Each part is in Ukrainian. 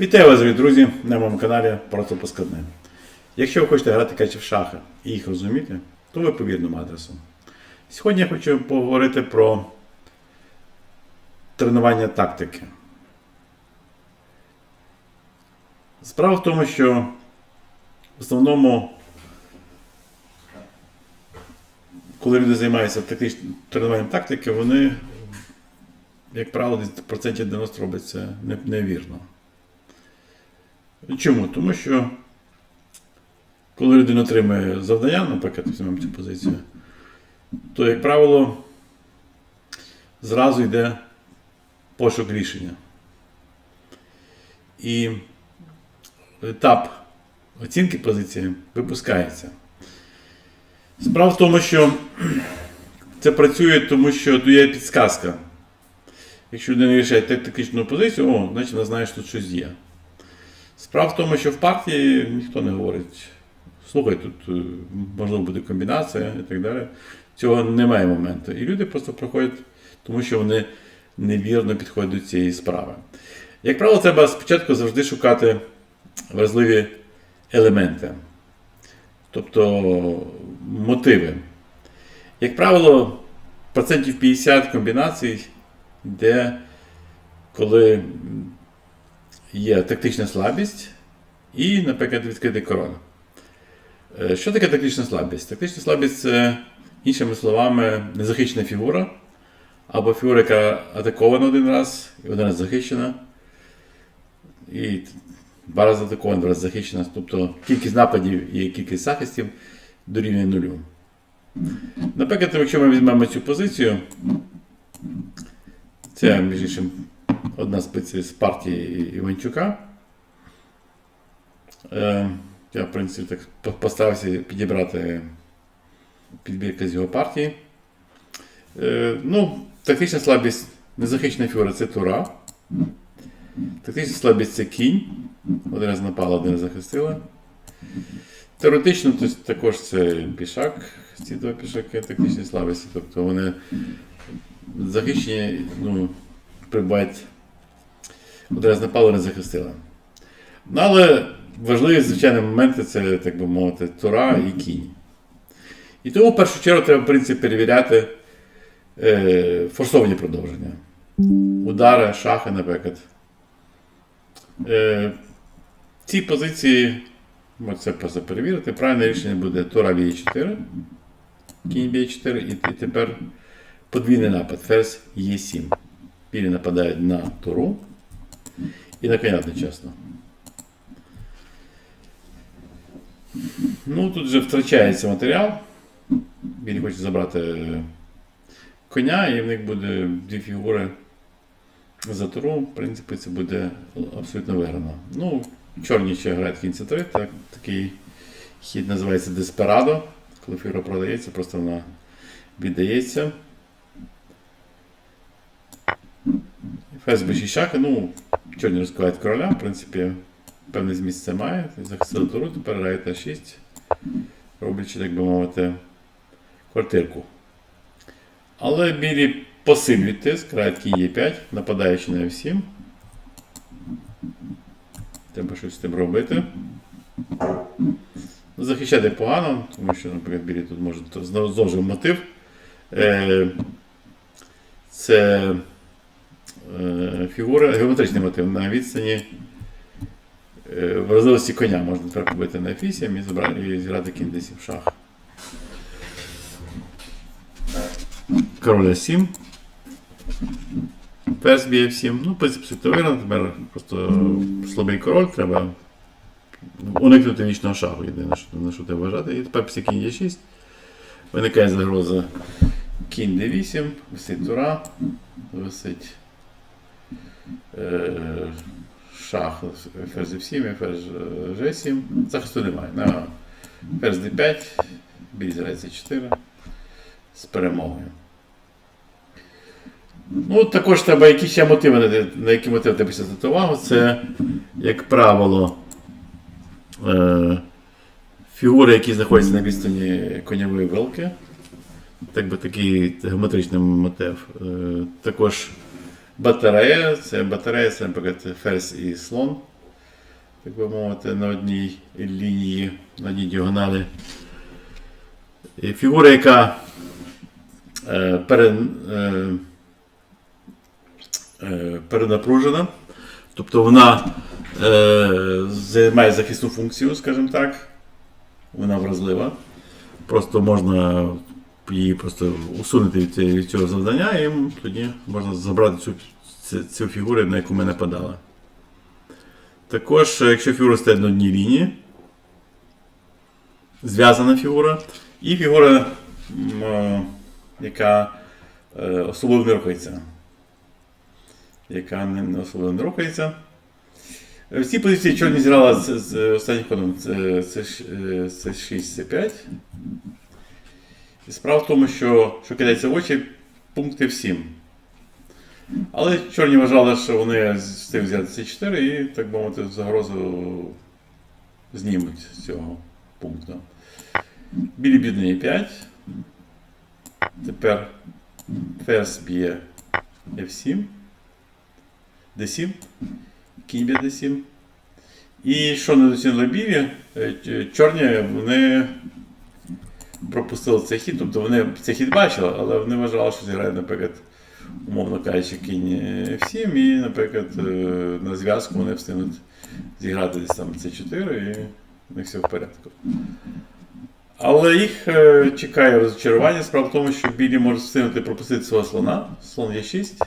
Вітаю вас, друзі, на моєму каналі Просто Поскладне. Якщо ви хочете грати качі в шахи і їх розуміти, то ви по вірному адресу. Сьогодні я хочу поговорити про тренування тактики. Справа в тому, що в основному, коли люди займаються тренуванням тактики, вони, як правило, десь процентів 90 роблять це не- невірно. Чому? Тому що коли людина отримує завдання, наприклад, візьмемо цю позицію, то, як правило, зразу йде пошук рішення. І етап оцінки позиції випускається. Справа в тому, що це працює, тому що тут є підсказка. Якщо людина рішає тактичну позицію, о, значить вона знає, що тут щось є. Справа в тому, що в партії ніхто не говорить, слухай, тут е, можливо буде комбінація і так далі. Цього немає моменту. І люди просто проходять, тому що вони невірно підходять до цієї справи. Як правило, треба спочатку завжди шукати важливі елементи, тобто мотиви. Як правило, процентів 50 комбінацій йде, коли є тактична слабість і, наприклад, відкритий король. Е, Що таке тактична слабість? Тактична слабість це, іншими словами, незахищена фігура, або фігура, яка атакована один раз і один раз захищена. І два рази атакована, два рази захищена. Тобто кількість нападів і кількість захистів дорівнює нулю. Наприклад, якщо ми візьмемо цю позицію, це, між іншим, одна з з партії Іванчука. Е, я, в принципі, так по- постарався підібрати підбірка з його партії. Е, ну, тактична слабість незахищена фігура це Тура. Тактична слабість це кінь. Один раз напала, один захистила. Теоретично то також це пішак, ці два пішаки тактичні слабості. Тобто вони захищені, ну, прибать один раз напали, не захистили. Ну, але важливі, звичайні моменти це, так би мовити, тура і кінь. І тому в першу чергу треба, в принципі, перевіряти е, форсовані продовження. Удари, шахи, наприклад. Е, ці позиції, це просто перевірити. Правильне рішення буде тура б'є 4, кінь б'є 4, і, і тепер подвійний напад. Ферзь Е7. Білі нападають на туру і на коня одночасно. Ну, тут вже втрачається матеріал. Білі хоче забрати е, коня, і в них буде дві фігури за туру. В принципі, це буде абсолютно виграно. Ну, чорні ще грають кінці 3, так, такий хід називається Деспирадо. Коли фігура продається, просто вона віддається. Ферзь b6 шахи, ну, чорні розкривають короля, в принципі, певний зміст це має. Захистили туру, тепер грають А6, роблячи, так би мовити, квартирку. Але білі посилюють тиск, грають кінь Е5, нападаючи на F7. Треба щось з тим робити. Захищати погано, тому що, наприклад, білі тут можуть знову мотив. Е, Це е, фігура, геометричний мотив на відстані е, вразливості коня можна тепер побити на F8 і, зіграти кінь десь в шах. Король 7. Ферзь б'є 7. Ну, в принципі, тепер просто слабий король, треба уникнути вічного шагу, єдине, що, на що треба вважати. І тепер після кінь Е6. Виникає загроза кінь d8, висить тура, висить е, шах ферзь f7 і ферзь е, g7. Захисту немає. На ферзь d5, бій зірається 4 з перемогою. Ну, також треба які ще мотиви, на- які мотиви треба звертати увагу. Це, як правило, е, фігури, які знаходяться на відстані коньової вилки. Так би такий геометричний мотив. Е, Також батарея. Це батарея, це, наприклад, ферзь і слон. так би мовити, на одній лінії, на одній діагоналі. І фігура, яка е, пере, е, е, перенапружена, тобто вона е, займає захисну функцію, скажімо так. Вона вразлива. Просто можна її просто усунути від, цього завдання, і тоді можна забрати цю, цю, фігуру, на яку ми нападали. Також, е, якщо фігура стоїть на одній лінії, зв'язана фігура, і фігура, е, яка е, особливо не рухається. Яка не особливо не рухається. В цій позиції чорні зіграла з, з останнім ходом. Це, це, це 6, це 5. І справа в тому, що, що кидається в очі пункти в 7. Але чорні вважали, що вони встигли взяти ці 4 і, так би мовити, загрозу знімуть з цього пункту. Білі бідні 5. Тепер ферзь б'є F7. D7. Кінь б'є D7. І що не доцінили білі, е, чорні вони пропустили цей хід, тобто вони цей хід бачили, але вони вважали, що зіграють, наприклад, умовно кажучи, кінь F7, і, наприклад, е, на зв'язку вони встигнуть зіграти десь там C4 і у них все в порядку. Але їх е, чекає розчарування. Справа в тому, що білі можуть встигнути пропустити свого слона. Слон є 6.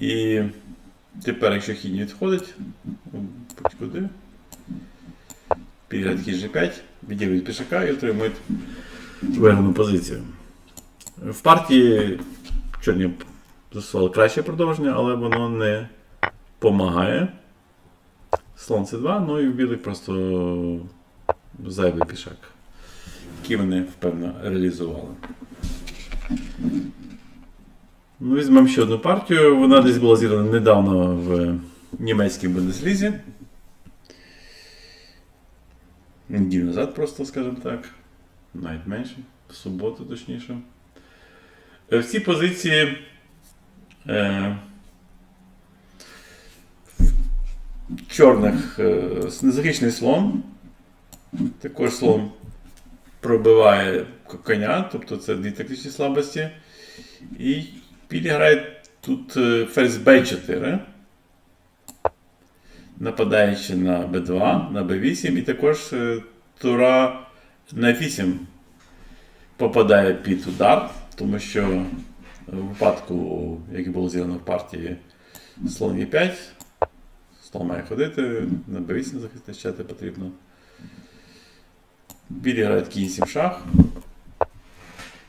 І тепер, якщо хід не відходить, куди. Підіграють хід G5, відділюють пішака і отримують виграну позицію. В партії чорні застосували краще продовження, але воно не допомагає. Слон С2, ну і в білих просто зайвий пішак, який вони, впевнено, реалізували. Ну, візьмемо ще одну партію. Вона десь була зіграна недавно в німецькій Бундеслізі. Неділю назад, просто, скажімо так. Навіть менше, в суботу, точніше. Е, В цій позиції. Е, в чорних е, незахищений слон. Також слон пробиває коня, тобто це дві тактичні слабості. І білі грають тут е, ферзь b4, нападаючи на b2, на b8, і також е, тура на f8 попадає під удар, тому що в випадку, як було зроблено в партії слон e5, слон має ходити, на b8 захищати потрібно. Білі грають кінь 7 шах.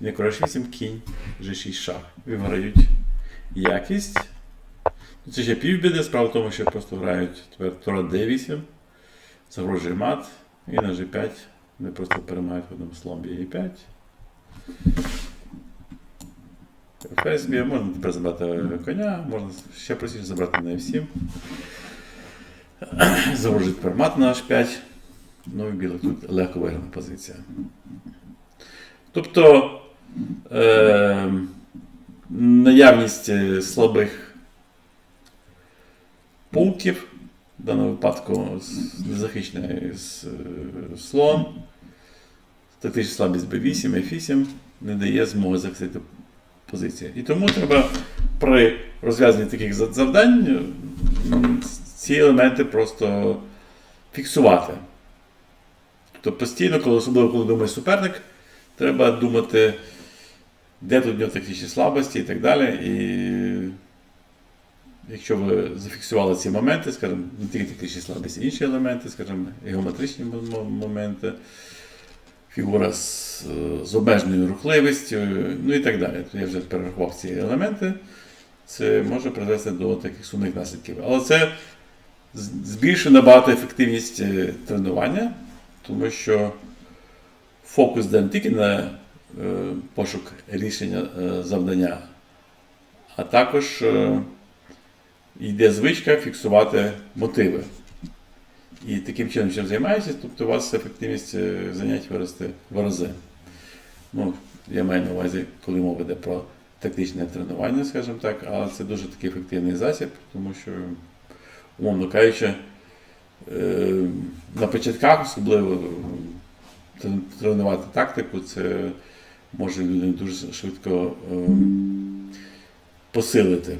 Не король 8 кінь, G6 шах. Виграють якість. Це ще півбіди, справа в тому, що просто грають тепер тура D8, загрожує мат, і на G5 вони просто переймають ходом слон б'є E5. Ферзь б'є, можна тепер забрати коня, можна ще простіше забрати на F7. Загрожує тепер мат на H5. Ну і білих тут легко виграна позиція. Тобто е, наявність слабих пунктів, в даному випадку з- незахищений з, е, слон, тактична слабість B8, F8 не дає змоги захистити позицію. І тому треба при розв'язанні таких завдань ці елементи просто фіксувати. Тобто постійно, коли, особливо коли думає суперник, треба думати, де тут в нього тактичні слабості і так далі. І якщо ви зафіксували ці моменти, скажімо, не тільки тактичні слабості, інші елементи, скажімо, геометричні моменти, фігура з, з обмеженою рухливістю, ну і так далі. Я вже перерахував ці елементи. Це може призвести до таких сумних наслідків. Але це збільшує набагато ефективність е, тренування, тому що фокус йде не тільки на е, пошук рішення е, завдання, а також йде звичка фіксувати мотиви. І таким чином, чим займаєтесь, тобто у вас ефективність е, занять виросте в рази. Ну, я маю на увазі, коли мова йде про тактичне тренування, скажімо так, але це дуже такий ефективний засіб, тому що, умовно кажучи, е, на початках, особливо е, тренувати тактику, це може людину дуже швидко посилити.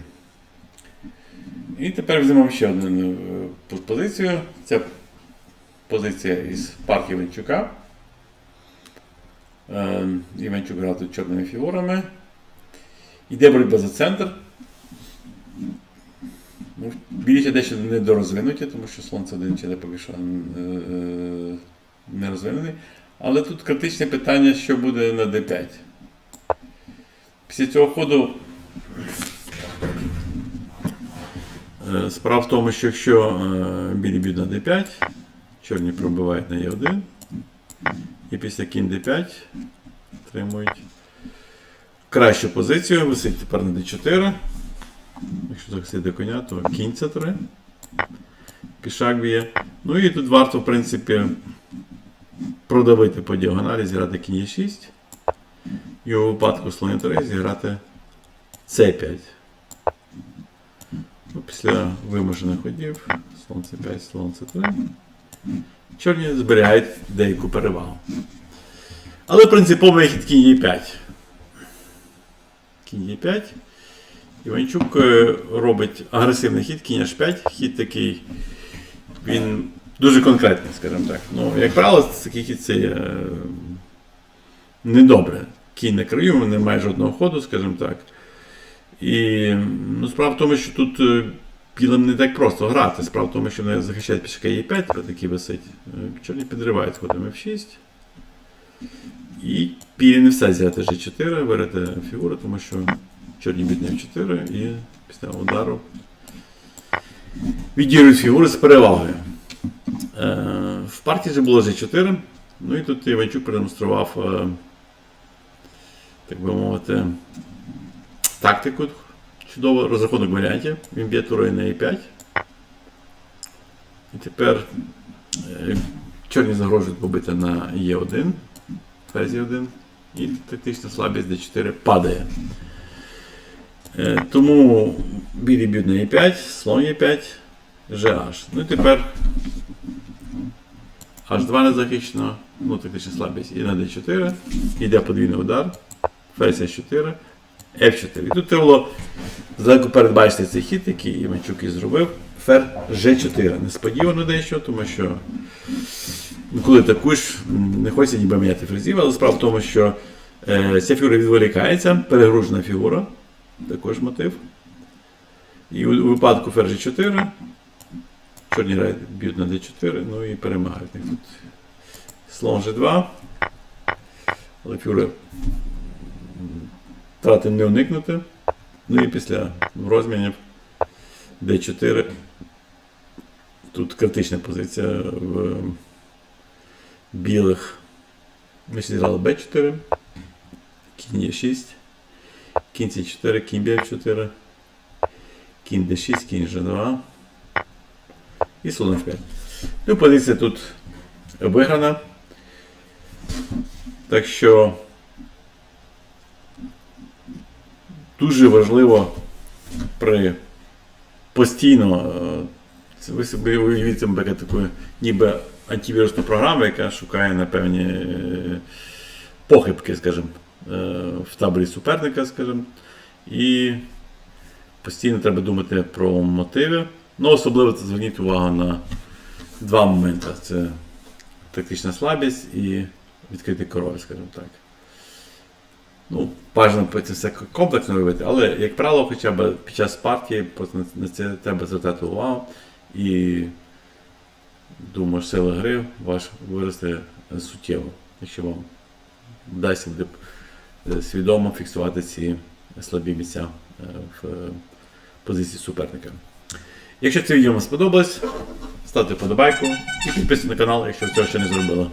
І тепер візьмемо ще одну е, позицію. Це позиція із парк Іванчука. Е, Іванчук грав тут чорними фігурами. Йде боротьба за центр. Ну, більше дещо недорозвинуті, тому що Сонце один ще поки що е, не розвинений. Але тут критичне питання, що буде на D5. Після цього ходу е, справа в тому, що якщо е, білі б'ють на D5, чорні пробивають на Е1, і після кінь D5 отримують кращу позицію, висить тепер на D4. Якщо захистити коня, то кінь це 3. Пішак б'є. Ну і тут варто, в принципі, продавити по діагоналі, зіграти кінь Е6. І у випадку слоні 3 зіграти С5. Після вимушених ходів, слон С5, слон С3. Чорні зберігають деяку перевагу. Але принциповий хід кінь Е5. Кінь Е5. Іванчук е, робить агресивний хід, кінь H5, хід такий, він дуже конкретний, скажімо так. Ну, як правило, такий хід це е, недобре. Кінь на краю, немає жодного ходу, скажімо так. І ну, справа в тому, що тут е, білим не так просто грати. Справа в тому, що вони захищають пішака Е5, такий висить. Е, Чорні підривають ходом F6. І білі не все взяти G4, вирити фігуру, тому що чорні б'ють на F4 і після удару відігрують фігури з перевагою. Е, в партії вже було G4. Ну і тут Іванчук продемонстрував, е, так би мовити, тактику чудово, розрахунок варіантів. Він б'є турою на E5. І тепер е, чорні загрожують побити на Е1, ферзі 1, і тактична слабість D4 падає. Е, Тому білі б'ють на Е5, слон Е5, GH. Ну і тепер H2 не захищено, ну тактична слабість і на D4, йде подвійний удар, ферзь H4, F4. І тут треба було здалеку передбачити цей хід, який Іванчук і зробив. Фер G4. Несподівано дещо, тому що коли атакуєш, не хочеться ніби міняти фрезів, але справа в тому, що е, ця фігура відволікається, перегружена фігура, також мотив. І у, у випадку ферзь G4, чорні грають б'ють на D4, ну і перемагають. Тут слон G2, але фігура втрати не уникнути. Ну і після розмінів D4. Тут критична позиція в білих. Ми зіграли B4, кінь Е6, кінь С4, кінь Б4, кінь D6, кінь G2 і слон F5. Ну, позиція тут виграна. Так що дуже при постійно. е, Ви собі уявіть себе таку ніби антивірусну програму, яка шукає на певні е, похибки, скажімо, е, в таборі суперника, скажімо. І постійно треба думати про мотиви. Ну, особливо це зверніть увагу на два моменти: це тактична слабість і відкритий король, скажімо так. Ну, бажано це все комплексно виявити, але, як правило, хоча б під час партії просто на- це треба звертати увагу і думаю, сила гри ваш виросте суттєво, якщо вам вдасться е, свідомо фіксувати ці слабі місця е, в позиції суперника. Якщо це відео вам сподобалось, ставте вподобайку і підписуйтесь на канал, якщо цього ще не зробили.